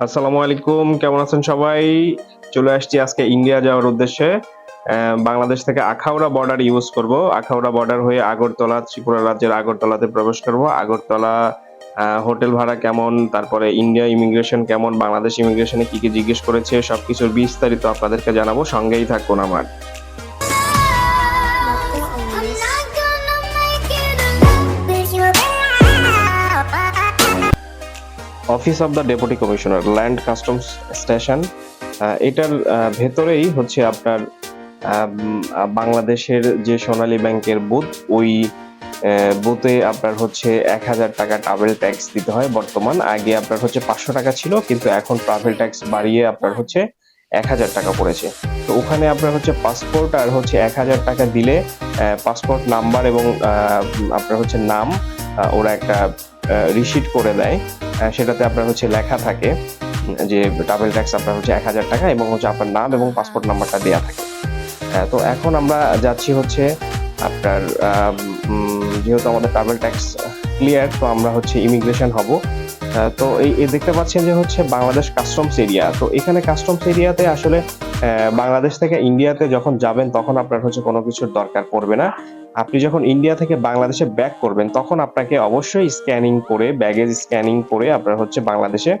আসসালামু আলাইকুম, কেমন আছেন সবাই? চলে আসছি আজকে ইন্ডিয়া যাওয়ার উদ্দেশ্যে। বাংলাদেশ থেকে আখাউড়া বর্ডার ইউজ করব। আখাউড়া বর্ডার হয়ে আগরতলা, ত্রিপুরা রাজ্যের আগরতলাতে প্রবেশ করব। আগরতলা হোটেল ভাড়া কেমন? তারপরে ইন্ডিয়া ইমিগ্রেশন কেমন? বাংলাদেশ ইমিগ্রেশনে কি কি জিজ্ঞেস করেছে? সবকিছুর বিস্তারিত আপনাদেরকে জানাব। সঙ্গেই থাকুন আমার। Office of the deputy commissioner, land customs station. এটার ভেতরেই হচ্ছে আপনার বাংলাদেশের যে সোনালী ব্যাংকের বুথ, ওই বুথে আপনার হচ্ছে এক হাজার টাকা ট্রাভেল ট্যাক্স দিতে হয় বর্তমান। আগে আপনার হচ্ছে পাঁচশো টাকা ছিল, কিন্তু এখন ট্রাভেল ট্যাক্স বাড়িয়ে আপনার হচ্ছে এক হাজার টাকা পড়েছে। তো ওখানে আপনার হচ্ছে পাসপোর্ট আর হচ্ছে এক হাজার টাকা দিলে পাসপোর্ট নাম্বার এবং আপনার হচ্ছে নাম ওরা একটা রিসিট করে দেয়। সেটাতে আপনার হচ্ছে লেখা থাকে, যে ট্রাভেল ট্যাক্স আপনার হচ্ছে এক হাজার টাকা এবং হচ্ছে আপনার নাম এবং পাসপোর্ট নাম্বারটা দেওয়া থাকে। হ্যাঁ তো এখন আমরা যাচ্ছি হচ্ছে আপনার যেহেতু আমাদের ট্রাভেল ট্যাক্স ক্লিয়ার তো আমরা হচ্ছে ইমিগ্রেশন হব। তো এই দেখতে পাচ্ছেন যে হচ্ছে বাংলাদেশ কাস্টমস এরিয়া তো এখানে কাস্টমস এরিয়াতে আসলে বাংলাদেশ থেকে ইন্ডিয়াতে যখন যাবেন, তখন আপনার হচ্ছে কোনো কিছুর দরকার পড়বে না। আপনি যখন ইন্ডিয়া থেকে বাংলাদেশে ব্যাক করবেন, তখন আপনাকে অবশ্যই স্ক্যানিং করে ব্যাগেজ স্ক্যানিং করে আপনার হচ্ছে বাংলাদেশে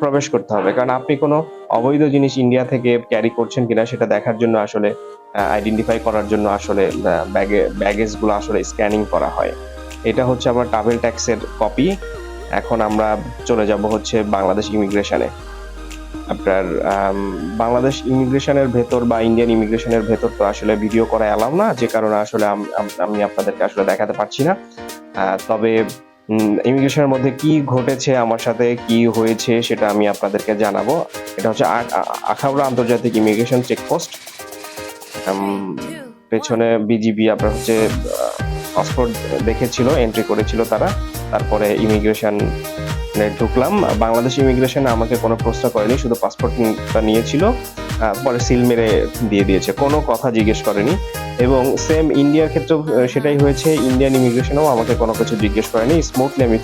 প্রবেশ করতে হবে। কারণ আপনি কোনো অবৈধ জিনিস ইন্ডিয়া থেকে ক্যারি করছেন কিনা, সেটা দেখার জন্য আসলে আইডেন্টিফাই করার জন্য আসলে ব্যাগে ব্যাগেজগুলো আসলে স্ক্যানিং করা হয়। এটা হচ্ছে আমার ট্রাভেল ট্যাক্সের কপি এখন আমরা চলে যাব হচ্ছে বাংলাদেশ ইমিগ্রেশনে। আপনার বাংলাদেশ ইমিগ্রেশনের ভেতর বা ইন্ডিয়ান ইমিগ্রেশনের ভেতর তো আসলে ভিডিও করা এলাও না, যে কারণে আসলে আম- আপনাদেরকে আসলে দেখাতে পারছি না। তবে ইমিগ্রেশনের মধ্যে কি ঘটেছে, আমার সাথে কি হয়েছে সেটা আমি আপনাদেরকে জানাব। এটা হচ্ছে আখাউড়া আন্তর্জাতিক ইমিগ্রেশন চেকপোস্ট। পেছনে বিজিবি আপনার হচ্ছে পাসপোর্ট দেখেছিল, এন্ট্রি করেছিল তারা। তারপরে ইমিগ্রেশনে ঢুকলাম। বাংলাদেশ ইমিগ্রেশনে আমাকে কোনো প্রশ্ন করেনি, শুধু পাসপোর্টটা নিয়েছিল পরে সিল মেরে দিয়ে দিয়েছে, কোনো কথা জিজ্ঞেস করেনি। এবং সেম ইন্ডিয়ার ক্ষেত্রেও সেটাই হয়েছে ইন্ডিয়ান ইমিগ্রেশনেও আমাকে কোনো কিছু জিজ্ঞেস করেনি। স্মুথলি আমি